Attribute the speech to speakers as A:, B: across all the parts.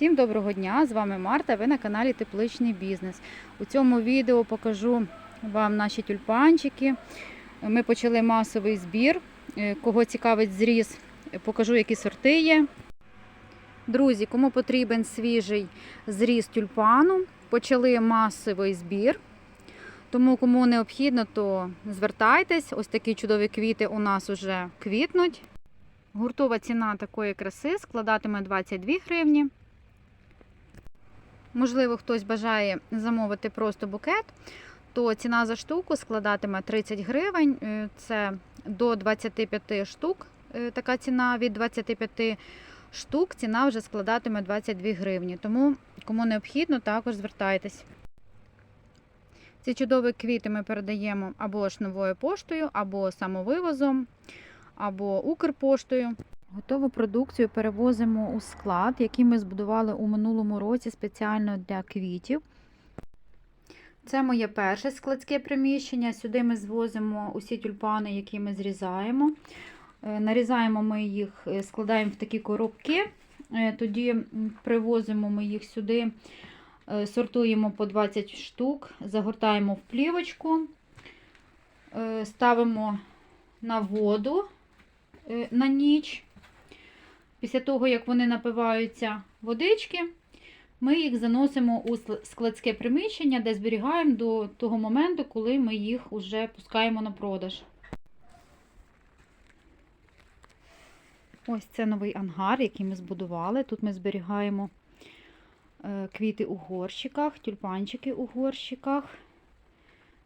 A: Усім доброго дня! З вами Марта. Ви на каналі Тепличний бізнес. У цьому відео покажу вам наші тюльпанчики. Ми почали масовий збір. Е, Кого цікавить зріз, покажу, які сорти є. Друзі, кому потрібен свіжий зріз тюльпану, почали масовий збір. Тому кому необхідно, то звертайтесь. Ось такі чудові квіти у нас вже квітнуть. Гуртова ціна такої краси складатиме 22 гривні. Можливо, хтось бажає замовити просто букет, то ціна за штуку складатиме 30 гривень. Е, Це до 25 штук. е, Така ціна від 25 штук ціна вже складатиме 22 гривні. Тому, кому необхідно, також звертайтесь. Ці чудові квіти ми передаємо або ж новою поштою, або самовивозом або Укрпоштою. Готову продукцію перевозимо у склад, який ми збудували у минулому році спеціально для квітів. Це моє перше складське приміщення. Сюди ми звозимо усі тюльпани, які ми зрізаємо. Е, Нарізаємо ми їх, е, складаємо в такі коробки. Е, Тоді привозимо ми їх сюди, сортуємо по 20 штук, загортаємо в плівочку, ставимо на воду на ніч. Після того, як вони напиваються водички, ми їх заносимо у складське приміщення, де зберігаємо до того моменту, коли ми їх вже пускаємо на продаж. Ось це новий ангар, який ми збудували. Тут ми зберігаємо е, квіти у горщиках, тюльпанчики у горщиках.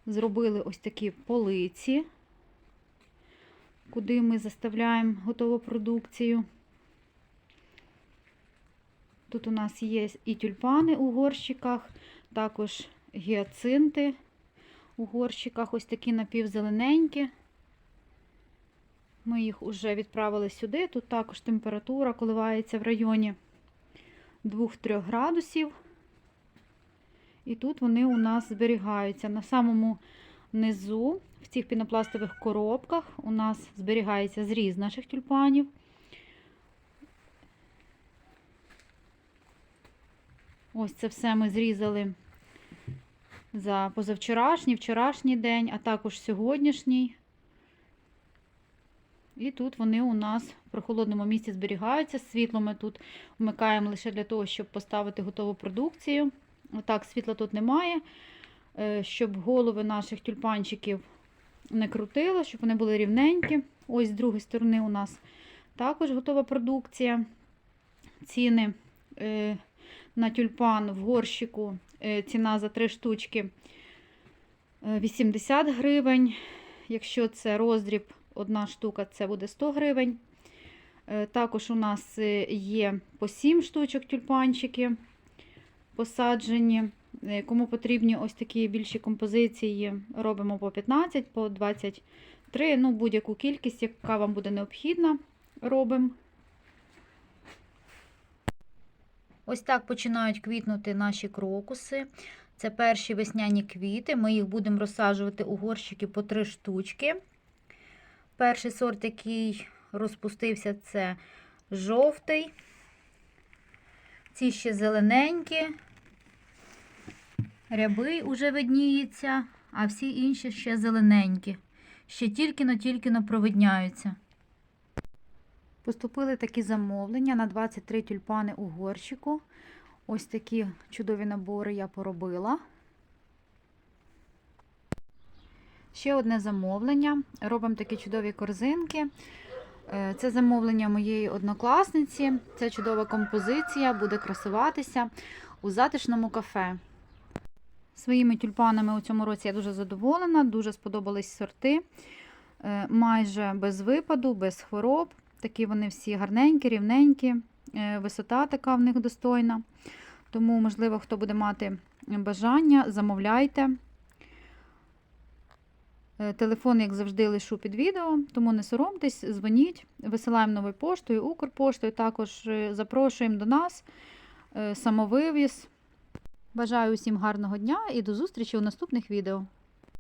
A: Зробили ось такі полиці куди ми заставляємо готову продукцію. Тут у нас є і тюльпани у горщиках, також гіацинти у горщиках, ось такі напівзелененькі. Ми їх вже відправили сюди. Тут також температура коливається в районі 2-3 градусів. І тут вони у нас зберігаються. На самому низу в цих пінопластових коробках у нас зберігається зріз наших тюльпанів. Ось це все ми зрізали за позавчорашній, вчорашній день, а також сьогоднішній. І тут вони у нас в прохолодному місці зберігаються. Світло ми тут вмикаємо лише для того, щоб поставити готову продукцію. Отак, світла тут немає. Е, Щоб голови наших тюльпанчиків не крутило, щоб вони були рівненькі. Ось з другої сторони у нас також готова продукція. Ціни е, на тюльпан в горщику. е, Ціна за 3 штучки е, 80 гривень. Якщо це роздріб, одна штука, це буде 100 гривень. Е, Також у нас е, є по 7 штучок тюльпанчики посаджені. Е, Кому потрібні ось такі більші композиції, робимо по 15, по 23, ну будь-яку кількість, яка вам буде необхідна, робимо. Ось так починають квітнути наші крокуси. Це перші весняні квіти. Ми їх будемо розсаджувати у горщики по 3 штучки. Перший сорт, який розпустився, це жовтий. Ці ще зелененькі. Рябий уже видніється, а всі інші ще зелененькі. Ще тільки-но-тільки-но провидняються. Поступили такі замовлення на 23 тюльпани у горщику. Ось такі чудові набори я поробила. Ще одне замовлення. Робимо такі чудові корзинки. Е, Це замовлення моєї однокласниці. Це чудова композиція, буде красуватися у затишному кафе. Своїми тюльпанами у цьому році я дуже задоволена, дуже сподобались сорти. Е, Майже без випаду, без хвороб. Такі вони всі гарненькі, рівненькі, е, висота така в них достойна. Тому, можливо, хто буде мати бажання, замовляйте. Е, Телефон, як завжди, лишу під відео, тому не соромтесь, дзвоніть, висилаємо новою поштою, Укрпоштою. Також е, запрошуємо до нас самовивіз. Бажаю усім гарного дня і до зустрічі у наступних відео.